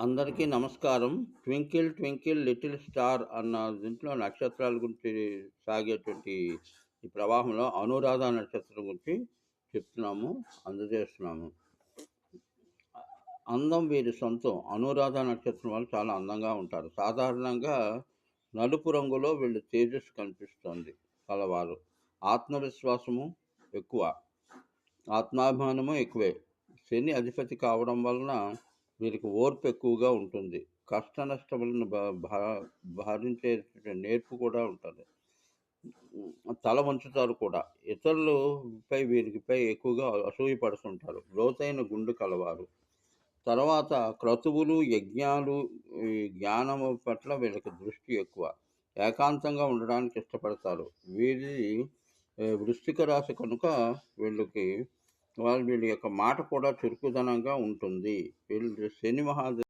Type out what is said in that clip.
అందరికీ నమస్కారం. Twinkle twinkle little star అన్న దీంట్లో నక్షత్రాల గురించి సాగేటువంటి ఈ ప్రవాహంలో అనురాధ నక్షత్రం గురించి చెప్తున్నాము అందజేస్తున్నాము. అందం వీరి సొంతం. అనురాధ నక్షత్రం వాళ్ళు చాలా అందంగా ఉంటారు. సాధారణంగా నలుపు రంగులో వీళ్ళు తేజస్సు కనిపిస్తుంది కలవారు. ఆత్మవిశ్వాసము ఎక్కువ. ఆత్మాభిమానము ఎక్కువే. శని అధిపతి కావడం వలన వీరికి ఓర్పు ఎక్కువగా ఉంటుంది కష్ట నష్టములను భారించే నేర్పు కూడా ఉంటుంది. తల వంచుతారు కూడా. ఇతరులపై వీరికిపై ఎక్కువగా అసూయపడుతుంటారు. లోతైన గుండు కలవారు. తర్వాత క్రతువులు యజ్ఞాలు జ్ఞానం జ్ఞానము పట్ల వీళ్ళకి దృష్టి ఎక్కువ. ఏకాంతంగా ఉండడానికి ఇష్టపడతారు. వీరి వృష్టిక రాశి కనుక వీళ్ళకి వాళ్ళ వీళ్ళ యొక్క మాట కూడా చురుకుదనంగా ఉంటుంది. వీళ్ళు శని మహాదేవ్